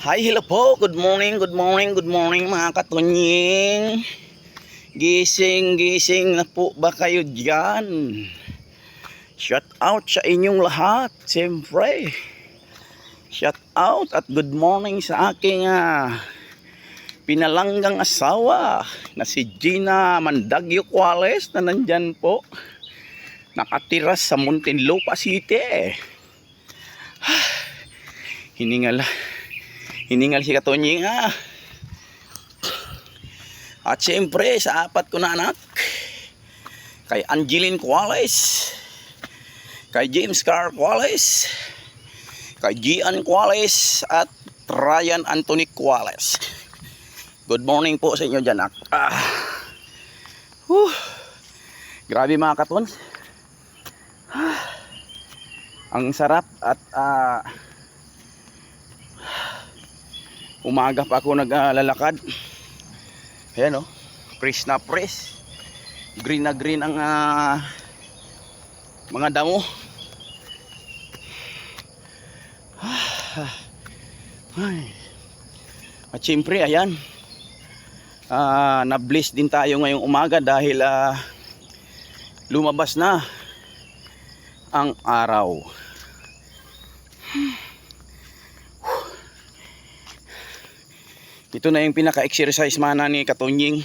Hi, hello po. Good morning, good morning, good morning mga katunying. Gising, gising na po ba kayo dyan? Shout out sa inyong lahat, siyempre. Shout out at good morning sa aking ah, pinalanggang asawa na si Gina Mandagyo Cuales na nandyan po. Nakatira sa Muntinlupa City. Hiningal. Hiningal si Katonying ha. At siyempre sa apat ko na anak. Kay Angeline Cuales. Kay James Carr Cuales. Kay Gian Cuales. At Ryan Anthony Cuales. Good morning po sa inyo dyan. nak. Ah. Grabe mga katon. Ah. Ang sarap at ah, umaga pa ako naglalakad. Ayan o. Fresh na fresh. Green na green ang ah, mga damo. Ay. At siyempre, ayan. Ah, na-bless din tayo ngayong umaga dahil ah, lumabas na ang araw. Ito na yung pinaka-exercise mana ni Katonying.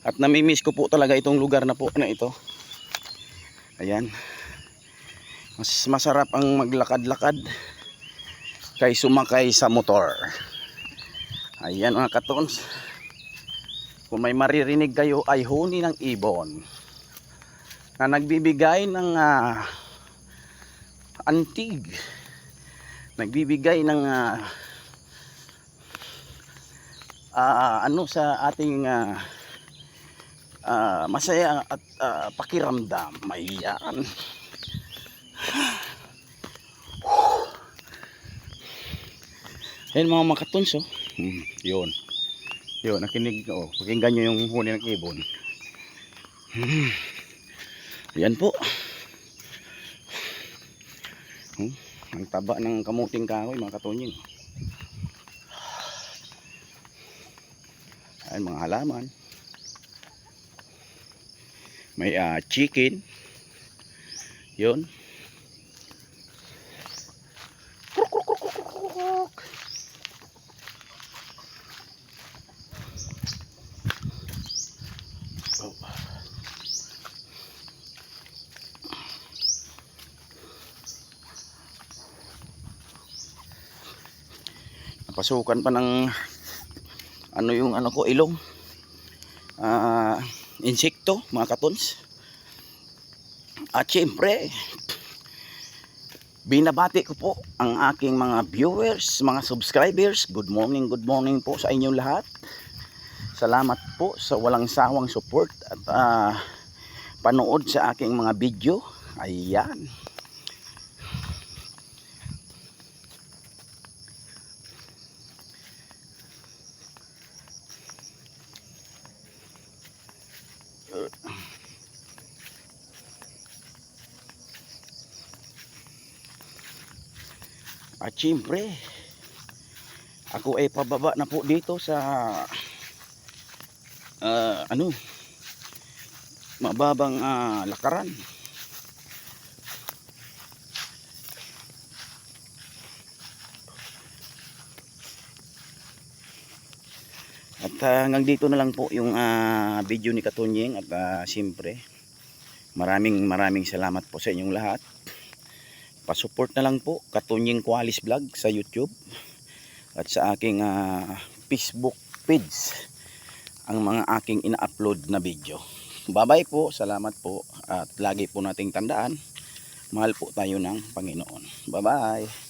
At namimiss ko po talaga itong lugar na po na ito. Ayan. Mas masarap ang maglakad-lakad kay sumakay sa motor. Ayan mga katons. Kung may maririnig kayo ay huni ng ibon na nagbibigay ng ah, antig. Nagbibigay ng ah, ah, ano sa ating ah, ah, masaya at ah, pakiramdam. Mayan. Ayan mga makatons oh. Hmm, yun. Yun, nakinig oh. Pakinggan nyo yung huni ng ibon. Hmm. Ayan po. Hmm, ang taba ng kamuting kahoy mga katonying. Ayan mga halaman. May ah, chicken. Yun. Napasukan pa ng ano yung ano ko ilong. Ah, insekto, mga katons. At syempre, binabati ko po ang aking mga viewers, mga subscribers. Good morning, good morning po sa inyong lahat. Salamat po sa walang sawang support at ah, panood sa aking mga video. Ayan. At syempre, ako ay pababa na po dito sa ah, ano mababang ah, lakaran. At ah, hanggang dito na lang po yung ah, video ni Katunyeng at ah, siyempre maraming maraming salamat po sa inyong lahat. Pasupport na lang po Katunyeng Qualis Vlog sa YouTube at sa aking ah, Facebook page ang mga aking ina-upload na video. Bye-bye po, salamat po at lagi po nating tandaan mahal po tayo ng Panginoon. Bye-bye.